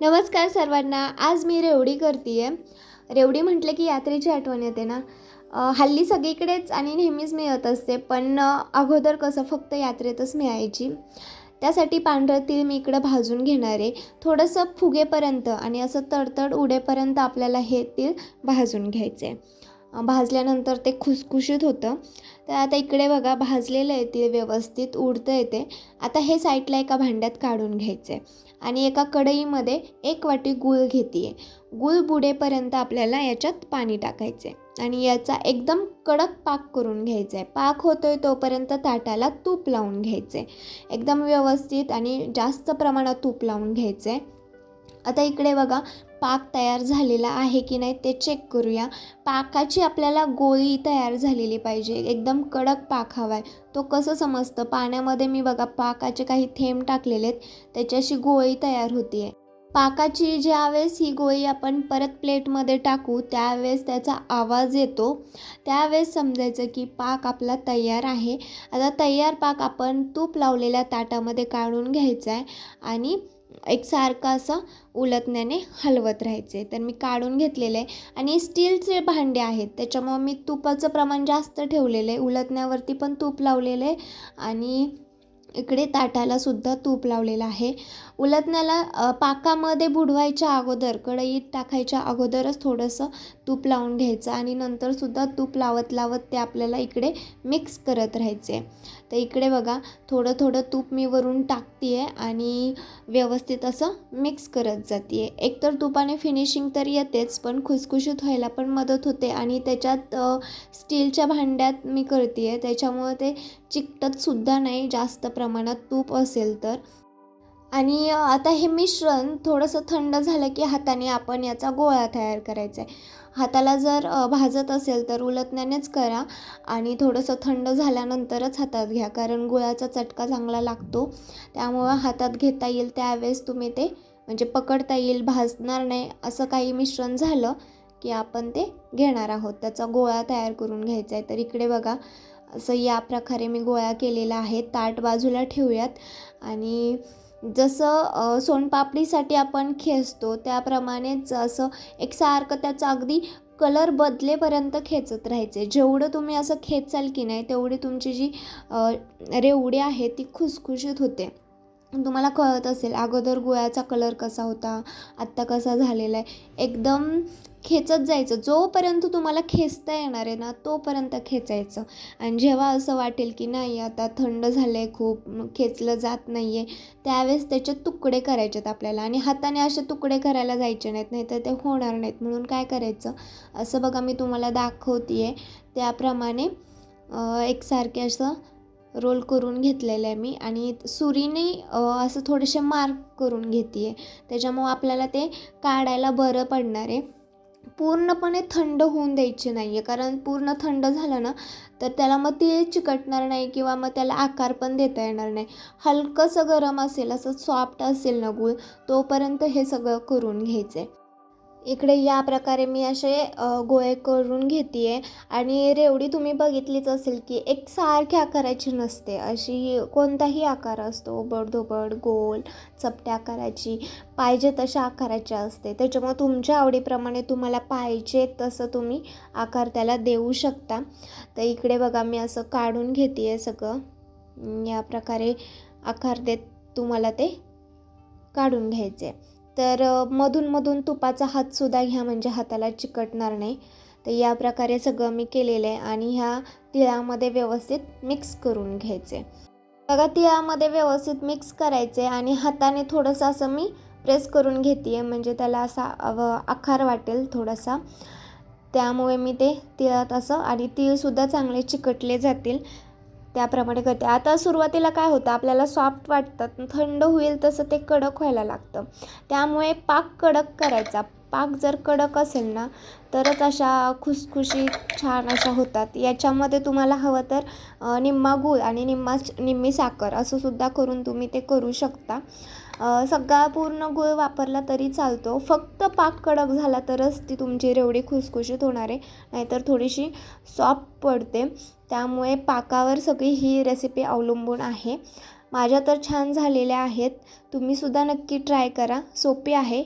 नमस्कार सर्वांना आज मी रेवडी करते आहे रेवडी म्हटलं की यात्रेची आठवण येते ना. हल्ली सगळीकडेच आणि नेहमीच मिळत असते पण अगोदर कसं फक्त यात्रेतच मिळायची. त्यासाठी पांढरं तीळ मी इकडं भाजून घेणार आहे. थोडंसं फुगेपर्यंत आणि असं तडतड उडेपर्यंत आपल्याला हे तीळ भाजून घ्यायचे भाजल्यानंतर ते खुसखुशीत होतं. तर आता इकडे बघा भाजलेलं आहे ते व्यवस्थित उडतं येते आता हे साईडला एका भांड्यात काढून घ्यायचं. आहे आणि एका कढईमध्ये एक वाटी गूळ घेते आहे गूळ बुडेपर्यंत आपल्याला याच्यात पाणी टाकायचं आहे आणि याचा एकदम कडक पाक करून घ्यायचा आहे पाक होतोय तोपर्यंत ताटाला तूप लावून घ्यायचं आहे एकदम व्यवस्थित आणि जास्त प्रमाणात तूप लावून घ्यायचं आहे आता इकडे बघा पाक तयार झालेला आहे की नाही ते चेक करूया. पाकाची आपल्याला गोळी तयार झालेली पाहिजे. एकदम कडक पाक हवा आहे तो कसं समजतं? पाण्यामध्ये मी बघा पाकाचे काही थेंब टाकलेले आहेत. त्याच्याशी गोळी तयार होती आहे पाकाची ज्यावेळेस ही गोळी आपण परत प्लेटमध्ये टाकू त्यावेळेस त्याचा आवाज येतो. त्यावेळेस समजायचं की पाक आपला तयार आहे. आता तयार पाक आपण तूप लावलेल्या ताटामध्ये काढून घ्यायचा आहे आणि एकसारखं असं उलटण्याने हलवत राहायचे. तर मी काढून घेतलेले आहे. आणि स्टीलचे भांडे आहेत. त्याच्यामुळं मी तुपाचं प्रमाण जास्त ठेवलेलं आहे. उलटण्यावरती पण तूप लावलेलं आहे. आणि इकडे ताटाला सुद्धा तूप लावलेलं आहे. उलटण्याला पाकामध्ये बुडवायच्या अगोदर कढईत टाकायच्या अगोदरच थोडंसं तूप लावून घ्यायचं आणि नंतरसुद्धा तूप लावत लावत ते आपल्याला इकडे मिक्स करत राहायचे. तर इकडे बघा थोडं थोडं तूप मी वरून टाकते आहे आणि व्यवस्थित असं मिक्स करत जाते आहे एकतर तुपाने फिनिशिंग तर येतेच पण खुसखुशीत व्हायला पण मदत होते आणि त्याच्यात स्टीलच्या भांड्यात मी करते आहे त्याच्यामुळं ते चिकटतसुद्धा नाही जास्त प्रमाणात प्रमाणात तूप असेल तर. आणि आता हे मिश्रण थोडंसं थंड झालं की हाताने आपण याचा गोळा तयार करायचा आहे. हाताला जर भाजत असेल तर उलटण्यानेच करा आणि थोडंसं थंड झाल्यानंतरच हातात घ्या कारण गोळ्याचा चटका चांगला लागतो. त्यामुळं हातात घेता येईल त्यावेळेस तुम्ही ते म्हणजे पकडता येईल भाजणार नाही असं काही मिश्रण झालं की आपण ते घेणार आहोत. त्याचा गोळा तयार करून घ्यायचा आहे. तर इकडे बघा असं या प्रकारे मी गोळा केलेला आहे ताट बाजूला ठेवूयात. आणि जसं सोनपापडीसाठी आपण खेचतो त्याप्रमाणेच असं एकसारखं त्याचं अगदी कलर बदलेपर्यंत खेचत राहायचे. जेवढं तुम्ही असं खेचाल की नाही तेवढी तुमची जी रेवडी आहे ती खुसखुशीत होते. तुम्हाला कळत असेल अगोदर गुळाचा कलर कसा होता आत्ता कसा झालेला आहे. एकदम खेचत जायचं. जोपर्यंत तुम्हाला खेचता येणार आहे ना तोपर्यंत खेचायचं. आणि जेव्हा असं वाटेल की नाही आता थंड झालं आहे खूप खेचलं जात नाही आहे त्यावेळेस त्याचे तुकडे करायचेत आपल्याला. आणि हाताने असे तुकडे करायला जायचे नाहीत नाही तर ते होणार नाहीत. म्हणून काय करायचं? असं बघा मी तुम्हाला दाखवते आहे त्याप्रमाणे एकसारखे असं रोल करून घेतलेलं आहे मी. आणि सुरीने असं थोडेसे मार्क करून घेते आहे त्याच्यामुळं आपल्याला ते काढायला बरं पडणार आहे. पूर्णपणे थंड होऊन द्यायचे नाही आहे कारण पूर्ण थंड झालं ना तर त्याला मग ते चिकटणार नाही किंवा मग त्याला आकार पण देता येणार नाही. हलकंसं गरम असेल असं सॉफ्ट असेल ना गूळ तोपर्यंत हे सगळं करून घ्यायचं आहे इकडे या प्रकारे मी असे गोळे करून घेते आहे आणि रेवडी तुम्ही बघितलीच असेल की एक सारखी आकाराची नसते. अशी कोणताही आकार असतो बडधोबड गोल चपट्या आकाराची पाहिजे तशा आकाराची असते. त्याच्यामुळे तुमच्या आवडीप्रमाणे तुम्हाला पाहिजे तसं तुम्ही आकार त्याला देऊ शकता. तर इकडे बघा मी असं काढून घेते आहे सगळं. या प्रकारे आकार देत तुम्हाला ते काढून घ्यायचे. तर मधूनमधून मधून-मधून तुपाचा हातसुद्धा घ्या म्हणजे हाताला चिकटणार नाही. तर या प्रकारे सगळं मी केलेलं आहे आणि ह्या तिळामध्ये व्यवस्थित मिक्स करून घ्यायचे बघा तिळामध्ये व्यवस्थित मिक्स करायचे आणि हाताने थोडंसं असं मी प्रेस करून घेते आहे म्हणजे त्याला असा आखार आकार वाटेल थोडासा. त्यामुळे मी ते तिळात असं आणि तिळसुद्धा चांगले चिकटले जातील. त्याप्रमाणे करते आता सुरुवातीला काय होतं? आपल्याला सॉफ्ट वाटतं. थंड होईल तसं ते कडक व्हायला लागतं. त्यामुळे पाक कडक करायचा. पाक जर कडक असेल ना तरच अशा खुसखुशीत छान अशा होतात. याच्यामध्ये तुम्हाला हवं तर निम्मा गूळ आणि निम्मा निम्मी साखर असं सुद्धा करून तुम्ही ते करू शकता. सगळा पूर्ण गूळ वापरला तरी चालतो. फक्त पाक कडक झाला तरच ती तुमची रेवडी खुसखुशीत होणार आहे. नाहीतर थोडीशी सॉफ्ट पडते. त्यामुळे पाकावर सगळी ही रेसिपी अवलंबून आहे. माझ्या तर छान झालेल्या आहेत. तुम्हीसुद्धा नक्की ट्राय करा. सोपी आहे.